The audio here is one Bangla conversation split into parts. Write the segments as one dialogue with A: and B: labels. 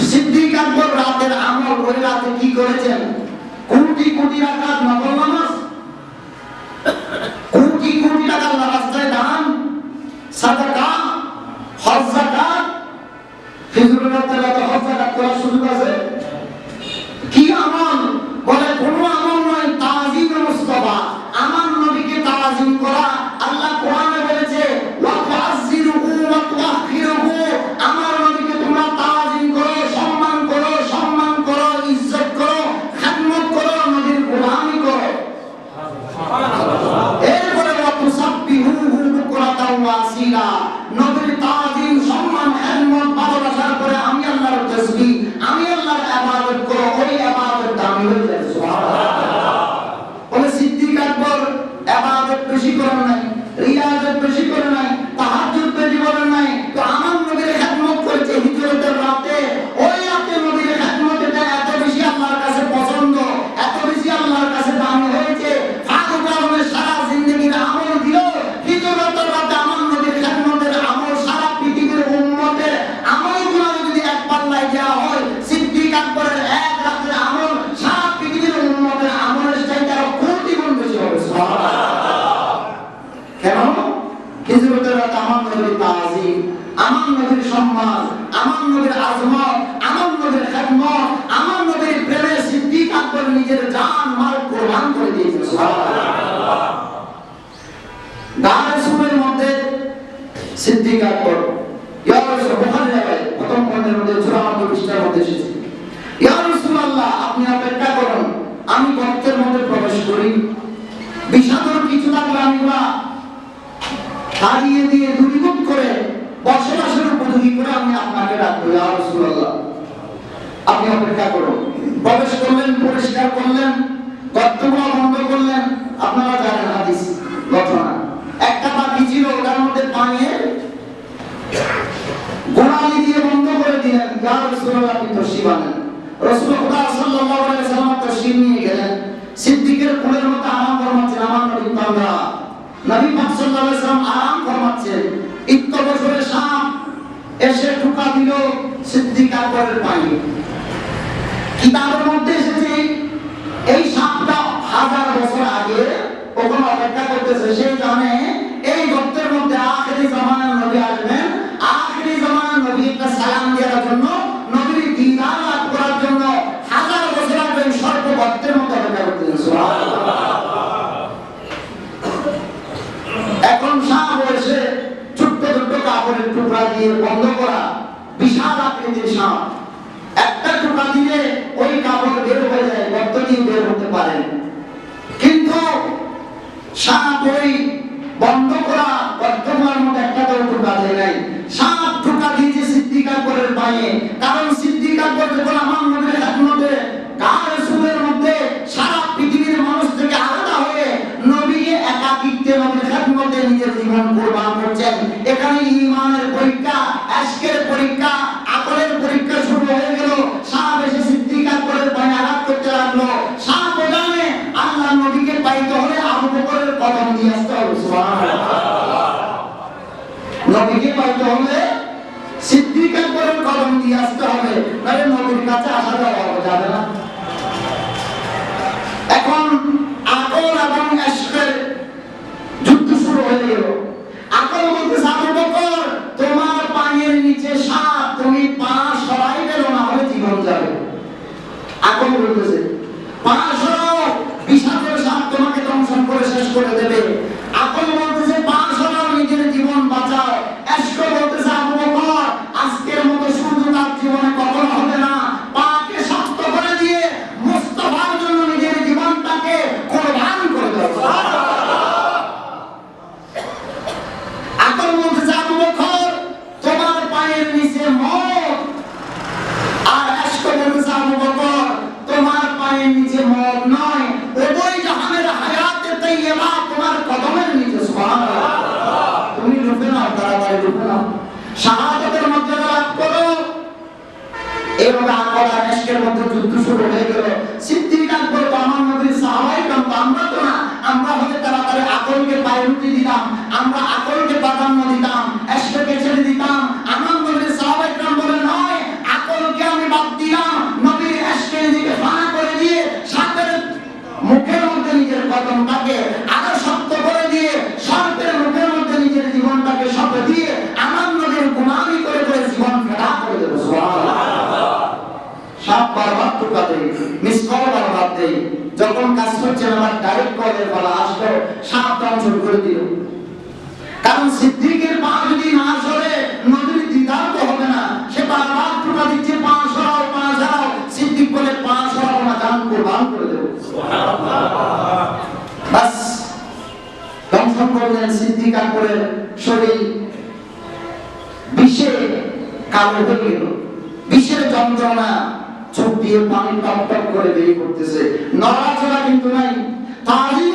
A: সিদ্দিক আকবর রাতের আমল ওই রাতে কি করেছেন? কোটি কোটি টাকার নকল নামাজ। কোটি কোটি টাকার রাস্তায় দান, সাদাকা হজ জাকাত ফিজরুল বেশি করার নাই। আমার নবীর তাজিম, আমার নবীর সম্মান, আমার নবীর আজমত, আমার নবীর খেদমত, আমার নবীর প্রেমে সিদ্দিক আকবর নিজের জান, মাল কোরবান করে দিয়েছেন। দারুসুমের মধ্যে সিদ্দিক আকবর আপনি অপেক্ষা করুন, আমি ভক্তের মধ্যে প্রবেশ করি। বিষাদর কিছু থাকলে আমি সারিয়ে দিয়ে দুর্গুণ করে বসবাসের উপযোগী করে আমি আপনাকে রাখব রাসুল্লাহ আপনি অপেক্ষা করুন। প্রবেশ করলেন, পরিষ্কার করলেন, কর্তব্য বন্ধ করলেন। আপনারা জানেন হাদিস, ঘটনা। একটা পাখি ছিল, ওটার মধ্যে পানিয়ে গোড়ালি দিয়ে বন্ধ করে দিলেন। ইয়া রাসূলুল্লাহ, আপনি তশরিফ আনেন রাসূল খোদা সাল্লাল্লাহু আলাইহি ওয়াসাল্লাম তশরিফ নিয়ে গেলেন। সিদ্দিকের কোলের মতো আমার কর্মচারী আমার নবী পান্ডা নবী পাক আরাম ফরমাচ্ছেন। ইত্ত বছরে সাপ এসে ঢুকা দিল সিদ্দিক আকবরের পায়ে। কিতাবের মধ্যে এসেছে, এই সাপটা হাজার বছর আগে ওখানে অপেক্ষা করতেছে সেই কারণে বই বন্ধ করা বদ্ধ মতো একটা তো টোকা দেয় নাই। সাত টোকা দিয়েছে সিদ্ধিকা করের পায়ে। কারণ সিদ্ধিকা করে যখন আমার মনে হয় মধ্যে কার করতেছে আমরা কাজ করছেন আমার ডাইরেক্ট কলের বলা আসলো, সাবধান শুরু করে দিল। কারণ সিদ্দিকের পা যদি না সরে নদীর দিদার তো হবে না। সে বারবার টোকা দিচ্ছে, পা সরাও পা সরাও। সিদ্দিক বলে, পা সরাও না জান কোরবান করে দেবো। বাস, দংশন করলেন সিদ্দিক আকবরের শরীর বিষে কালো হয়ে গেল। বিষের যন্ত্রণা চোখ দিয়ে পানি টপ করে দেরি করতেছে। নড়াচড়া কিন্তু নাই। তাজিম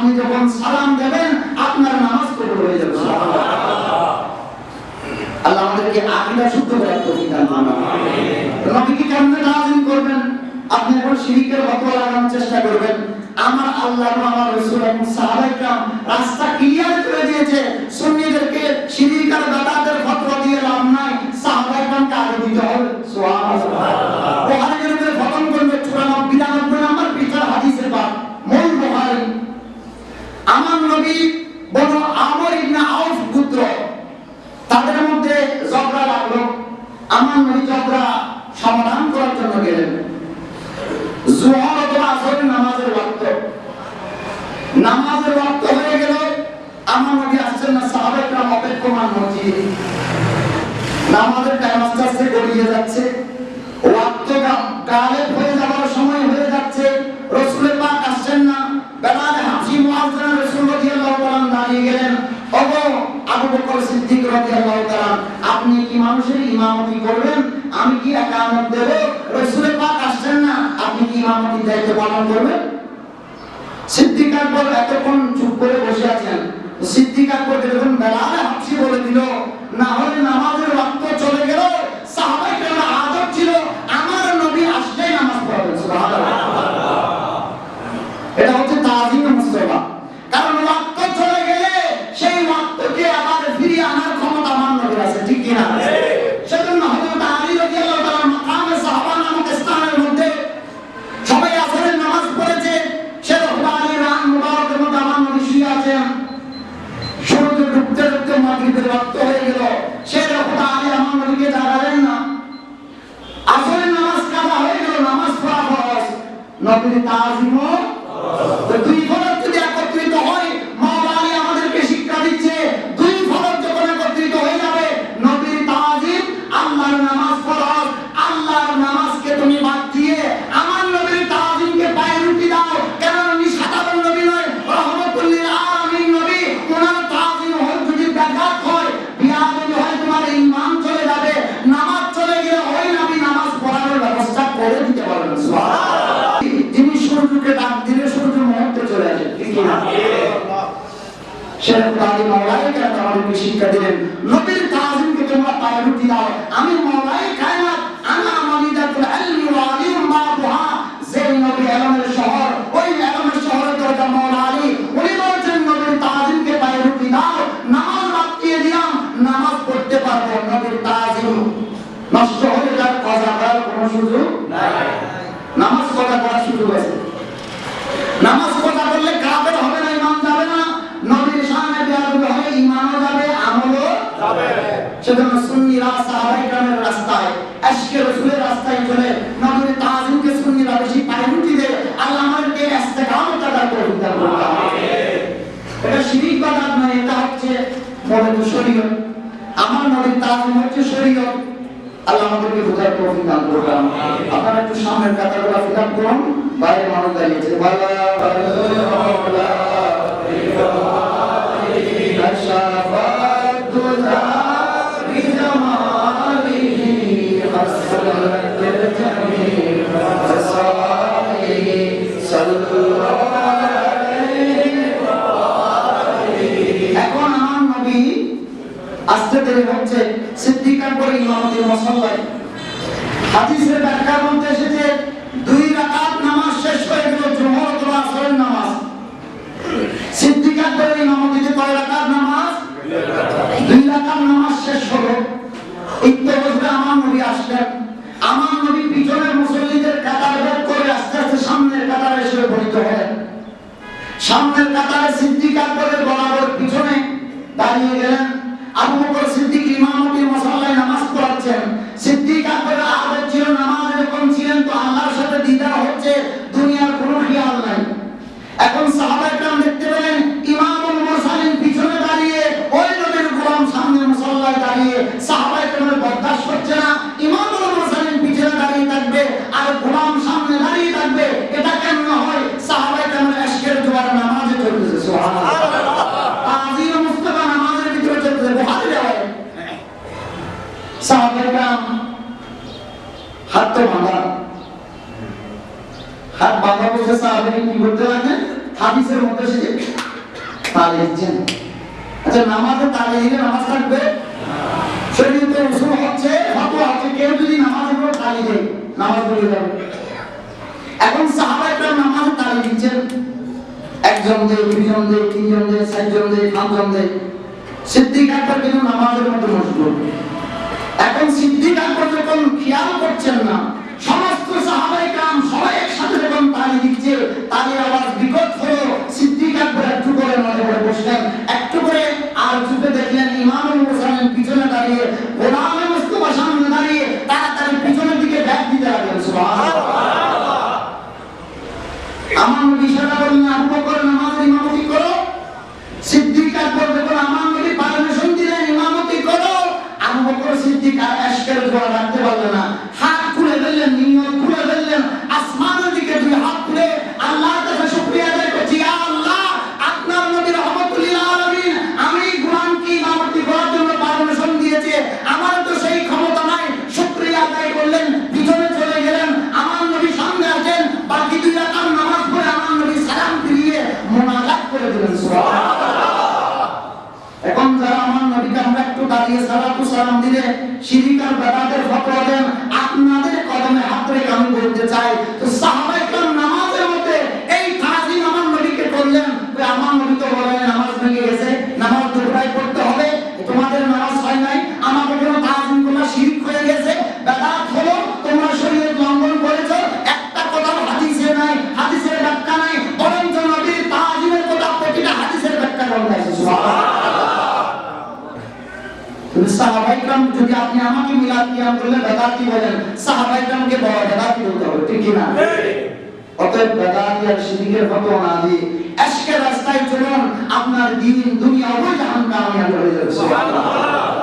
A: আপনি যখন সালাম দেবেন আপনার নামাজ কবুল হয়ে যাবে। আল্লাহ আমাদেরকে শুদ্ধ তৌফিক দান কি কেমনে তাজিম করবেন? আপনি শিরিকের চেষ্টা করবেন। আমার আল্লাহ আমার এবং রাস্তা ক্লিয়ার করে দিয়েছে। সুন্নিদেরকে আর ফতোয়া দিয়ে লাভ নাই। সাহাবায়ে আগে দিতে হবে। সুবহানাল্লাহ। পালন করবে? সিদ্দিক আকবর এতক্ষণ চুপ করে বসে আছেন। সিদ্ধিকার আকবর যখন বেলা বুকে রক্ত হয়ে গেল। সে লোকটা আলী আমার নবীকে দাঁড়ালেন না। আসলে নামাজ কাদা হয়ে গেল, নামাজ পড়া ফরজ। নবীর তাজিমও দুই নামাজ কথা পড়ার সুযোগ আছে নামাজ কথা বললে কাবের হবে না ইমান যাবে না। নবীর সামনে বেয়াদবি হবে, ইমানও যাবে, আমলও যাবে। সেজন্য সুন্নিরা সাহাবাই গ্রামের রাস্তায়, আজকে রসুলের রাস্তায় চলে নবীর তাজিমকে সুন্নিরা বেশি প্রায়োরিটি দেয় আল্লাহ আমাদেরকে ইস্তেকামত আদা করুন এটা শিরিক বাদাত নয়, এটা হচ্ছে মনে তো আমার মনে তাজিম হচ্ছে শরীয়ত। আল্লাহ আমাদেরকে বোঝার তৌফিক দান করুন। আপনারা একটু সামনের কাতারগুলো ফিল আপ করুন। বাইরে মানুষ দাঁড়িয়েছে হাদিসের ব্যাখ্যা বলতে এসেছে, দুই রাকাত নামাজ শেষ হয়ে গেল জোহর অথবা আসরের নামাজ। সিদ্দিকার পরে ইমামতিতে কয় রাকাত নামাজ? দুই রাকাত নামাজ শেষ হলো ইত্তে বসবে আমার নবী আসলেন। আমার নবী পিছনের মুসল্লিদের কাতার বের করে আস্তে আস্তে সামনের কাতারে এসে উপনীত হলেন। সামনের কাতারে সিদ্দিক আকবরের বরাবর পিছনে দাঁড়িয়ে গেলেন। আবু বকর সিদ্দিক ইমামতির হাতটা বাঁধা। হাত বাঁধা বসে সাহাবিকে কি করতে লাগে হাদিসের মধ্যে সে তালে দিচ্ছেন। আচ্ছা নামাজে তালে দিলে নামাজ থাকবে? শরীরতে উসুল হচ্ছে, ফতোয়া হচ্ছে কেউ যদি নামাজের উপর তালি দেয়, নামাজ বলে যাবে। এখন সাহাবা একটা নামাজ তালি দিচ্ছেন। একজন দেয় দুইজন দেয় তিনজন দেয় চারজন দেয় পাঁচজন দেয় সিদ্দিক আকবর কিন্তু নামাজের মধ্যে মশগুল। এখন সিদ্দিক যখন খেয়াল করছেন না। সমস্ত শিরিকার বেদাতের ফতোয়া দেন আপনাদের কদমে হাত রেখে আমি বলতে চাই তো সাহাবায়ে যদি আপনি আমাকে মিলাদ কিয়াম করলে বেদাতি বলেন? সাহাবাইকরামকে বড় বেদাতি বলতে হবে ঠিক কি না? অতএব বেদাতি আর শিরিকের ফতোয়া না দিয়ে আজকে রাস্তায় চলুন আপনার দিন দুনিয়া অবৈধ কামিয়াব হয়ে যাবে সুবহানাল্লাহ।